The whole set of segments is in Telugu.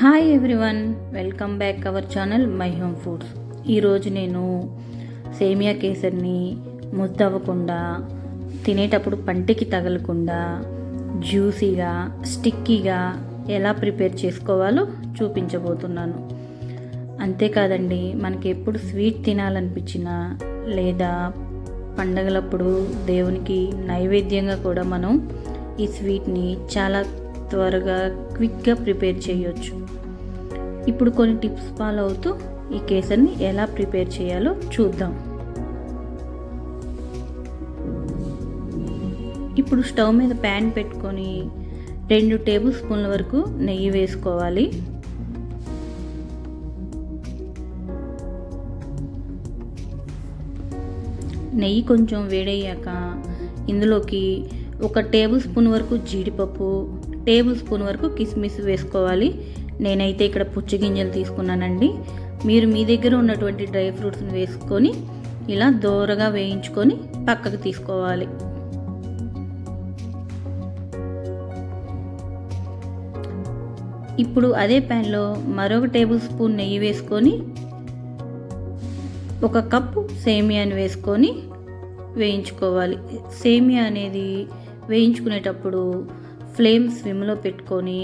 Hi everyone welcome back our channel my home foods ఈరోజు నేను సేమియా కేసర్ని ముద్దవ్వకుండా తినేటప్పుడు పంటికి తగలకుండా జ్యూసీగా స్టిక్కీగా ఎలా ప్రిపేర్ చేసుకోవాలో చూపించబోతున్నాను. అంతేకాదండి మనకి ఎప్పుడు స్వీట్ తినాలనిపించినా లేదా పండగలప్పుడు దేవునికి నైవేద్యంగా కూడా మనం ఈ స్వీట్ని చాలా త్వరగా క్విక్గా ప్రిపేర్ చేయొచ్చు. ఇప్పుడు కొన్ని టిప్స్ ఫాలో అవుతూ ఈ కేసర్ని ఎలా ప్రిపేర్ చేయాలో చూద్దాం. ఇప్పుడు స్టవ్ మీద ప్యాన్ పెట్టుకొని రెండు టేబుల్ స్పూన్ల వరకు నెయ్యి వేసుకోవాలి. నెయ్యి కొంచెం వేడయ్యాక ఇందులోకి ఒక టేబుల్ స్పూన్ వరకు జీడిపప్పు టేబుల్ స్పూన్ వరకు కిస్మిస్ వేసుకోవాలి. నేనైతే ఇక్కడ పుచ్చగింజలు తీసుకున్నానండి. మీరు మీ దగ్గర ఉన్నటువంటి డ్రై ఫ్రూట్స్ని వేసుకొని ఇలా దోరగా వేయించుకొని పక్కకు తీసుకోవాలి. ఇప్పుడు అదే ప్యాన్లో మరొక టేబుల్ స్పూన్ నెయ్యి వేసుకొని ఒక కప్పు సేమియాని వేసుకొని వేయించుకోవాలి. సేమియా అనేది వేయించుకునేటప్పుడు ఫ్లేమ్ స్విమ్లో పెట్టుకొని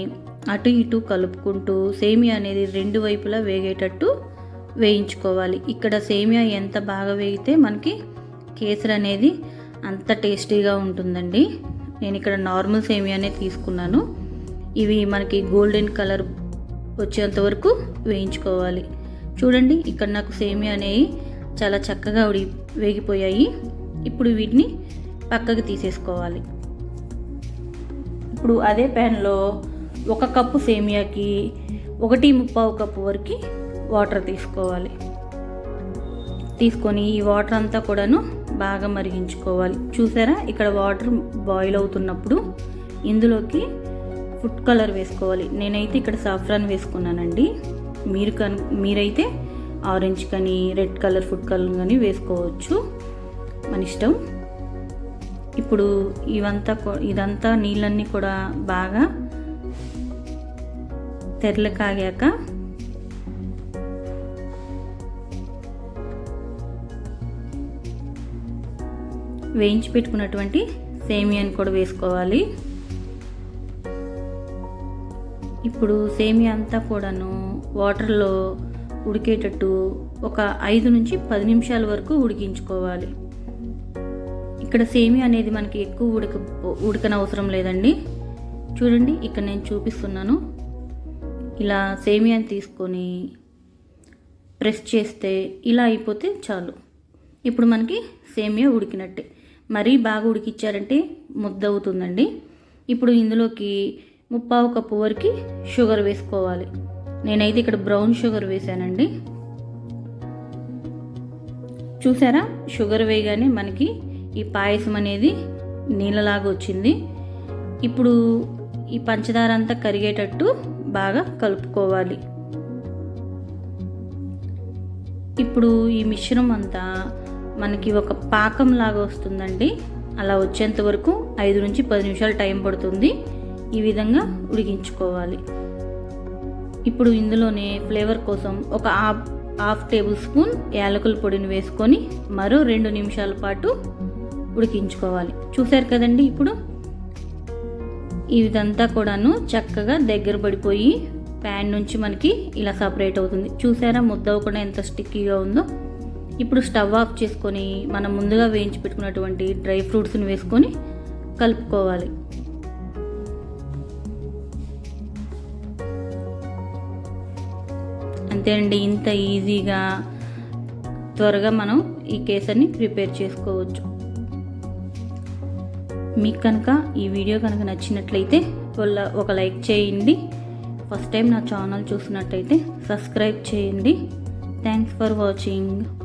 అటు ఇటు కలుపుకుంటూ సేమియా అనేది రెండు వైపులా వేగేటట్టు వేయించుకోవాలి. ఇక్కడ సేమియా ఎంత బాగా వేగితే మనకి కేసరి అనేది అంత టేస్టీగా ఉంటుందండి. నేను ఇక్కడ నార్మల్ సేమియానే తీసుకున్నాను. ఇవి మనకి గోల్డెన్ కలర్ వచ్చేంత వరకు వేయించుకోవాలి. చూడండి ఇక్కడ నాకు సేమియా అనేవి చాలా చక్కగా ఉడి వేగిపోయాయి. ఇప్పుడు వీటిని పక్కకు తీసేసుకోవాలి. ఇప్పుడు అదే ప్యాన్లో ఒక కప్పు సేమియాకి ఒకటి ముప్పావు కప్పు వరకు వాటర్ తీసుకోవాలి. తీసుకొని ఈ వాటర్ అంతా కూడాను బాగా మరిగించుకోవాలి. చూసారా? ఇక్కడ వాటర్ బాయిల్ అవుతున్నప్పుడు ఇందులోకి ఫుడ్ కలర్ వేసుకోవాలి. నేనైతే ఇక్కడ సాఫ్రాన్ వేసుకున్నానండి. మీరు కను మీరైతే ఆరెంజ్ కానీ రెడ్ కలర్ ఫుడ్ కలర్ కానీ వేసుకోవచ్చు. మన ఇష్టం. ఇప్పుడు ఇవంతా ఇదంతా నీళ్ళన్నీ కూడా బాగా తెరలు కాగాక వేయించి పెట్టుకున్నటువంటి సేమియాని కూడా వేసుకోవాలి. ఇప్పుడు సేమియా అంతా కూడాను వాటర్లో ఉడికేటట్టు ఒక ఐదు నుంచి పది నిమిషాల వరకు ఉడికించుకోవాలి. ఇక్కడ సేమియా అనేది మనకి ఎక్కువ ఉడక ఉడకనవసరం లేదండి. చూడండి ఇక్కడ నేను చూపిస్తున్నాను. ఇలా సేమియాని తీసుకొని ప్రెస్ చేస్తే ఇలా అయిపోతే చాలు. ఇప్పుడు మనకి సేమియా ఉడికినట్టే. మరీ బాగా ఉడికిచ్చారంటే ముద్ద అవుతుందండి ఇప్పుడు ఇందులోకి ముప్పావు కప్పు వరకు షుగర్ వేసుకోవాలి. నేనైతే ఇక్కడ బ్రౌన్ షుగర్ వేసానండి. చూసారా? షుగర్ వేయగానే మనకి ఈ పాయసం అనేది నీళ్ళలాగా వచ్చింది. ఇప్పుడు ఈ పంచదార అంతా కరిగేటట్టు బాగా కలుపుకోవాలి. ఇప్పుడు ఈ మిశ్రమం అంతా మనకి ఒక పాకం లాగా వస్తుందండి. అలా వచ్చేంత వరకు ఐదు నుంచి పది నిమిషాలు టైం పడుతుంది. ఈ విధంగా ఉడికించుకోవాలి. ఇప్పుడు ఇందులోనే ఫ్లేవర్ కోసం ఒక హాఫ్ హాఫ్ టేబుల్ స్పూన్ యాలకుల పొడిని వేసుకొని మరో రెండు నిమిషాల పాటు ఉడికించుకోవాలి. చూసారు కదండి ఇప్పుడు? ఇదంతా కూడాను చక్కగా దగ్గర పడిపోయి ప్యాన్ నుంచి మనకి ఇలా సపరేట్ అవుతుంది. చూసారా ముద్ద అవ్వకుండా ఎంత స్టిక్కీగా ఉందో? ఇప్పుడు స్టవ్ ఆఫ్ చేసుకొని మనం ముందుగా వేయించి పెట్టుకున్నటువంటి డ్రై ఫ్రూట్స్ని వేసుకొని కలుపుకోవాలి. అంతే అండి ఇంత ఈజీగా త్వరగా మనం ఈ కేసర్ని ప్రిపేర్ చేసుకోవచ్చు. మీకు కనుక ఈ వీడియో కనుక నచ్చినట్లయితే వాళ్ళ ఒక లైక్ చేయండి. ఫస్ట్ టైం నా ఛానల్ చూసినట్టయితే సబ్స్క్రైబ్ చేయండి. Thanks for watching